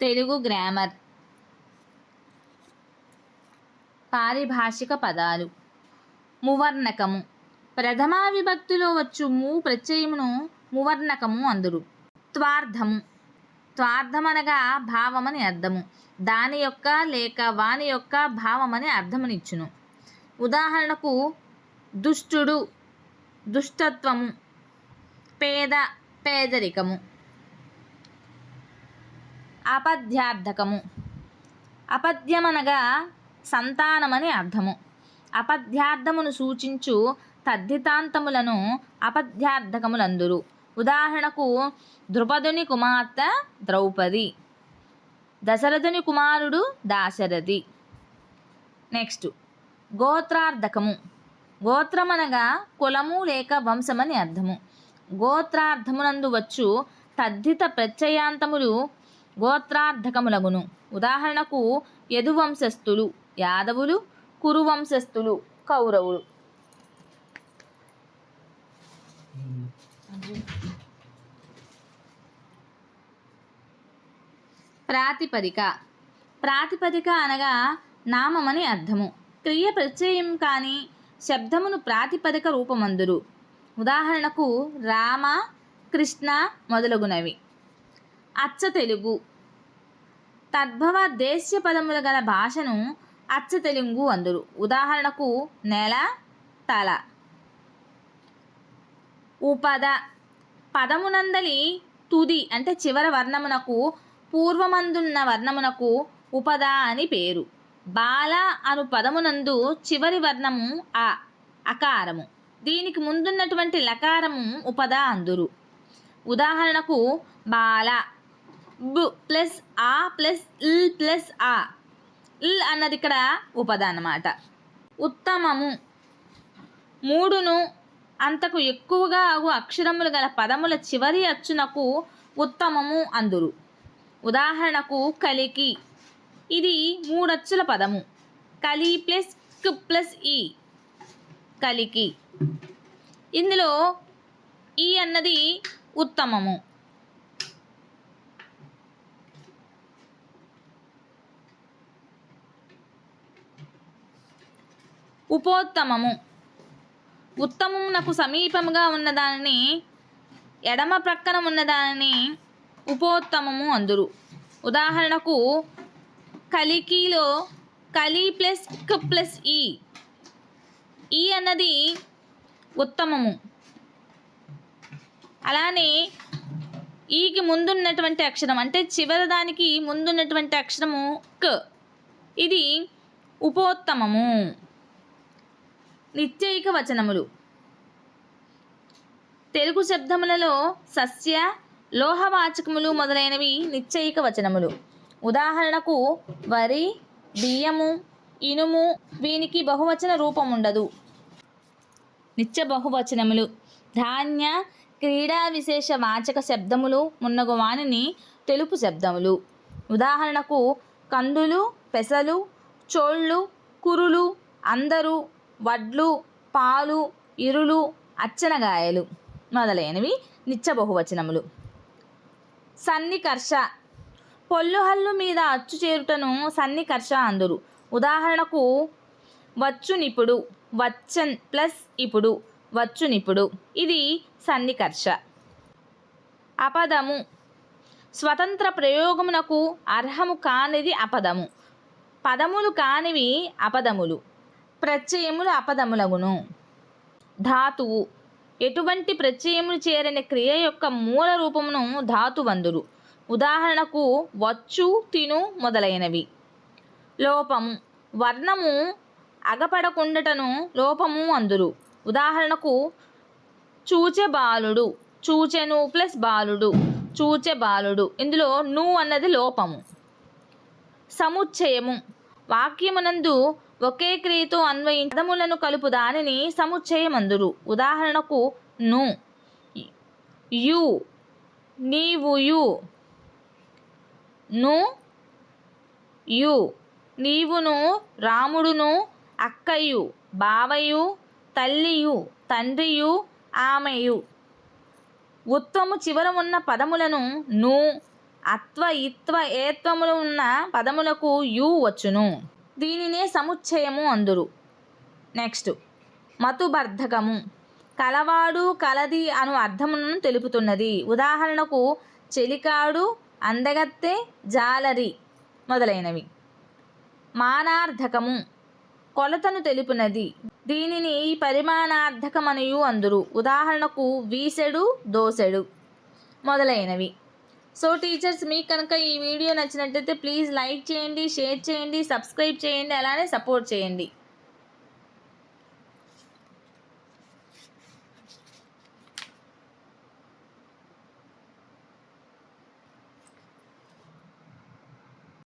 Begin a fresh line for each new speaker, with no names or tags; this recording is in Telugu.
తెలుగు గ్రామర్ పారిభాషిక పదాలు. మువర్ణకము. ప్రథమా విభక్తిలో వచ్చు ము ప్రత్యయమును మువర్ణకము అందురు. త్వార్థము త్వార్థమనగా భావమని అర్థము. దాని యొక్క లేక వాని యొక్క భావమని అర్థమునిచ్చును. ఉదాహరణకు దుష్టుడు దుష్టత్వము పేద పేదరికము. అపధ్యార్థకము అపద్యమనగా సంతానమని అర్థము. అపధ్యార్థమును సూచించు తద్ధితాంతములను అపధ్యార్థకములందురు ఉదాహరణకు ద్రుపదుని కుమార్తె ద్రౌపది దశరథుని కుమారుడు దాశరథి. నెక్స్ట్ గోత్రార్థకము. గోత్రమనగా కులము లేక వంశమని అర్థము. గోత్రార్థమునందు వచ్చు తద్ధిత ప్రత్యయాంతములు గోత్రార్థకములగును ఉదాహరణకు యదువంశస్థులు యాదవులు కురువంశస్థులు కౌరవులు. ప్రాతిపదిక. ప్రాతిపదిక అనగా నామమని అర్థము. క్రియ ప్రత్యయం కాని శబ్దమును ప్రాతిపదిక రూపమందురు. ఉదాహరణకు రామ కృష్ణ మొదలగునవి. అచ్చ తెలుగు. తద్భవ దేశ్య పదములు గల భాషను అచ్చ తెలుగు అందురు. ఉదాహరణకు నెల తల. ఉపద. పదమునందలి తుది అంటే చివర వర్ణమునకు పూర్వమందున్న వర్ణమునకు ఉపద అని పేరు. బాల అను పదమునందు చివరి వర్ణము ఆ అకారము. దీనికి ముందున్నటువంటి లకారము ఉపద అందురు. ఉదాహరణకు బాల. బు ప్లస్ ఆ ప్లస్ ఇల్ ప్లస్ ఆ. ఇల్ అన్నది ఇక్కడ ఉపద అన్నమాట ఉత్తమము. మూడును అంతకు ఎక్కువగా అగు అక్షరములు గల పదముల చివరి అచ్చునకు ఉత్తమము అందురు. ఉదాహరణకు కలికి. ఇది మూడచ్చుల పదము. కలి ప్లస్ క్ ప్లస్ ఈ. కలికి. ఇందులో ఈ అన్నది ఉత్తమము. ఉపోత్తమము. ఉత్తమమునకు సమీపముగా ఉన్నదానిని ఎడమ ప్రక్కన ఉన్నదానిని ఉపోత్తమము అందురు. ఉదాహరణకు కలికిలో కలి ప్లస్ క్ ప్లస్ ఈ. ఈ అన్నది ఉత్తమము. అలానే ఈకి ముందున్నటువంటి అక్షరం అంటే చివరి దానికి ముందున్నటువంటి అక్షరము క్. ఇది ఉపోత్తమము. నిత్యైక వచనములు. తెలుగు శబ్దములలో సస్య లోహవాచకములు మొదలైనవి నిత్యైక వచనములు. ఉదాహరణకు వరి బియ్యము ఇనుము వీనికి బహువచన రూపం ఉండదు నిత్య బహువచనములు. ధాన్య క్రీడా విశేష వాచక శబ్దములు మున్నగు వానిని తెలుపు శబ్దములు. ఉదాహరణకు కందులు పెసలు చోళ్ళు కురులు అందరూ వడ్లు పాలు ఇరులు అచ్చనగాయలు మొదలైనవి నిత్య బహువచనములు. సన్నికర్ష. పొల్లుహల్లు మీద అచ్చు చేరుటను సన్నికర్ష అందురు. ఉదాహరణకు వచ్చు నిపుడు వచ్చన్ ప్లస్ ఇప్పుడు వచ్చు నిపుడు ఇది సన్నికర్ష. అపదము. స్వతంత్ర ప్రయోగమునకు అర్హము కానిది అపదము. పదములు కానివి అపదములు. ప్రత్యయములు అపదములగును. ధాతువు. ఎటువంటి ప్రత్యయములు చేరిన క్రియ యొక్క మూల రూపమును ధాతువందురు. ఉదాహరణకు వచ్చు తిను మొదలైనవి. లోపము. వర్ణము అగపడకుండటను లోపము అందురు. ఉదాహరణకు చూచె బాలుడు చూచెను ప్లస్ బాలుడు. చూచె బాలుడు ఇందులో ను అన్నది లోపము. సముచ్చయము. వాక్యమునందు ఒకే క్రియతో అన్వయి పదములను కలుపు దానిని సముచ్చయమందురు. ఉదాహరణకు ను. యు. నీవు యు. ను. యు. నీవును రాముడును అక్కయు బావయు తల్లియు తండ్రియు ఆమెయు. ఉత్తము చివర ఉన్న పదములను ను అత్వ ఇత్వ ఏత్వములు ఉన్న పదములకు యు వచ్చును. దీనినే సముచ్చయము అందురు. నెక్స్ట్ మతుబర్ధకము. కలవాడు కలది అను అర్థమును తెలుపుతున్నది. ఉదాహరణకు చెలికాడు అందగత్తె జాలరి మొదలైనవి. మానార్థకము కొలతను తెలుపునది. దీనిని పరిమాణార్థకమనియు అందురు. ఉదాహరణకు వీసెడు దోసెడు మొదలైనవి. సో టీచర్స్ మీకు కనుక ఈ వీడియో నచ్చినట్లయితే ప్లీజ్ లైక్ చేయండి షేర్ చేయండి సబ్స్క్రైబ్ చేయండి అలానే సపోర్ట్ చేయండి.